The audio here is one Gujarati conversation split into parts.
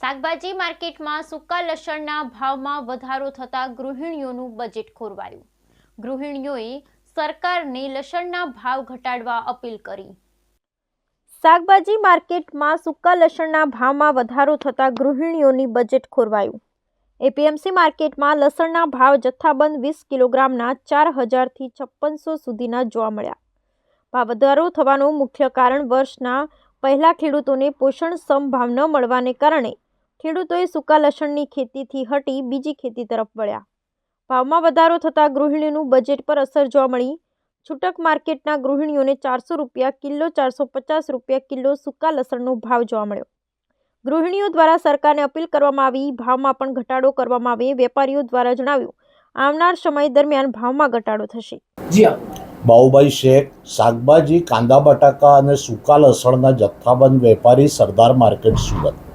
શાકભાજી માર્કેટમાં સૂકા લસણના ભાવમાં વધારો થતાં ગૃહિણીઓનું બજેટ ખોરવાયું. ગૃહિણીઓએ સરકારને લસણના ભાવ ઘટાડવા અપીલ કરી. શાકભાજી માર્કેટમાં સૂકા લસણના ભાવમાં વધારો થતાં ગૃહિણીઓની બજેટ ખોરવાયું. એપીએમસી માર્કેટમાં લસણના ભાવ જથ્થાબંધ વીસ કિલોગ્રામના ચાર હજારથી છપ્પનસો સુધીના જોવા મળ્યા. ભાવ વધારો થવાનું મુખ્ય કારણ વર્ષના પહેલા ખેડૂતોને પોષણ ભાવ ન મળવાને કારણે ખેડૂતોએ સૂકા લસણની ખેતીથી હટી બીજી ખેતી તરફ વળ્યા. ભાવમાં વધારો થતાં ગૃહિણીનું બજેટ પર અસર જોવા મળી. છૂટક માર્કેટના ગૃહિણીઓને ચારસો રૂપિયા કિલો ચારસો પચાસ રૂપિયા કિલો સૂકા લસણનો ભાવ જોવા મળ્યો. ગૃહિણીઓ દ્વારા સરકારને અપીલ કરવામાં આવી. ભાવમાં પણ ઘટાડો કરવામાં આવે વેપારીઓ દ્વારા જણાવ્યું. આવનાર સમય દરમિયાન ભાવમાં ઘટાડો થશે. જી હા. બાઉભાઈ શેખ શાકભાજી કાંદા બટાકા અને સૂકા લસણના જથ્થાબંધ વેપારી સરદાર માર્કેટ સુરત.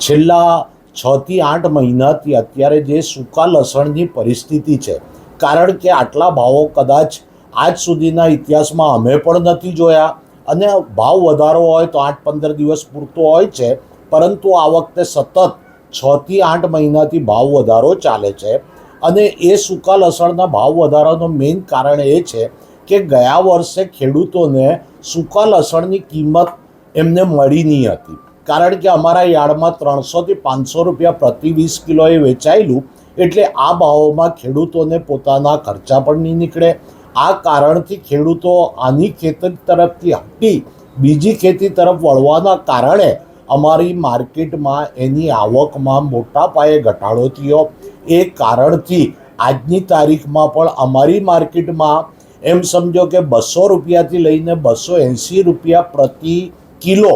છેલ્લા છ થી આઠ મહિનાથી અત્યારે જે સૂકા લસણની પરિસ્થિતિ છે, કારણ કે આટલા ભાવો કદાચ આજ સુધીના ઇતિહાસમાં અમે પણ નથી જોયા અને ભાવ વધારો હોય તો આઠ પંદર દિવસ પૂરતો હોય છે, પરંતુ આ વખતે સતત છ થી આઠ મહિનાથી ભાવ વધારો ચાલે છે અને એ સૂકા લસણના ભાવ વધારાનો મેઇન કારણ એ છે કે ગયા વર્ષે ખેડૂતોને સૂકા લસણની કિંમત એમને મળી નહીં હતી. કારણ કે અમારા યાર્ડમાં ત્રણસોથી પાંચસો રૂપિયા પ્રતિ વીસ કિલોએ વેચાયેલું એટલે આ ભાવોમાં ખેડૂતોને પોતાના ખર્ચા પણ નહીં નીકળે. આ કારણથી ખેડૂતો આની ખેતર તરફથી હટી, બીજી ખેતી તરફ વળવાના કારણે અમારી માર્કેટમાં એની આવકમાં મોટા પાયે ઘટાડો થયો. એ કારણથી આજની તારીખમાં પણ અમારી માર્કેટમાં એમ સમજો કે બસો રૂપિયાથી લઈને બસો એંસી રૂપિયા પ્રતિ કિલો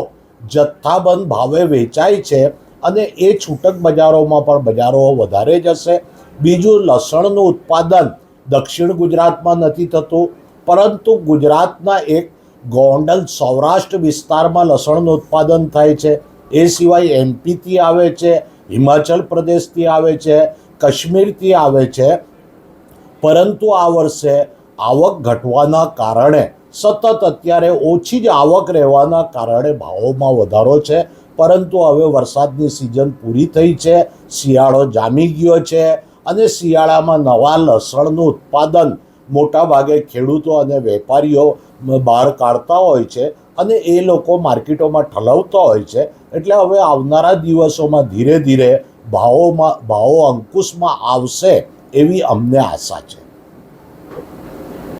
જથ્થાબંધ ભાવે વેચાય છે અને એ છૂટક બજારોમાં પણ બજારો વધારે જશે બીજું, લસણનું ઉત્પાદન દક્ષિણ ગુજરાતમાં નથી થતું, પરંતુ ગુજરાતના એક ગોંડલ સૌરાષ્ટ્ર વિસ્તારમાં લસણનું ઉત્પાદન થાય છે. એ સિવાય એમપીથી આવે છે, હિમાચલ પ્રદેશથી આવે છે, કાશ્મીરથી આવે છે. પરંતુ આ વર્ષે આવક ઘટવાના કારણે સતત અત્યારે ઓછી જ આવક રહેવાના કારણે ભાવોમાં વધારો છે, પરંતુ હવે વરસાદની સિઝન પૂરી થઈ છે, શિયાળો જામી ગયો છે અને શિયાળામાં નવા લસણનું ઉત્પાદન મોટાભાગે ખેડૂતો અને વેપારીઓ બહાર કાઢતા હોય છે અને એ લોકો માર્કેટોમાં ઠલવતા હોય છે. એટલે હવે આવનારા દિવસોમાં ધીરે ધીરે ભાવોમાં, ભાવો અંકુશમાં આવશે એવી અમને આશા છે.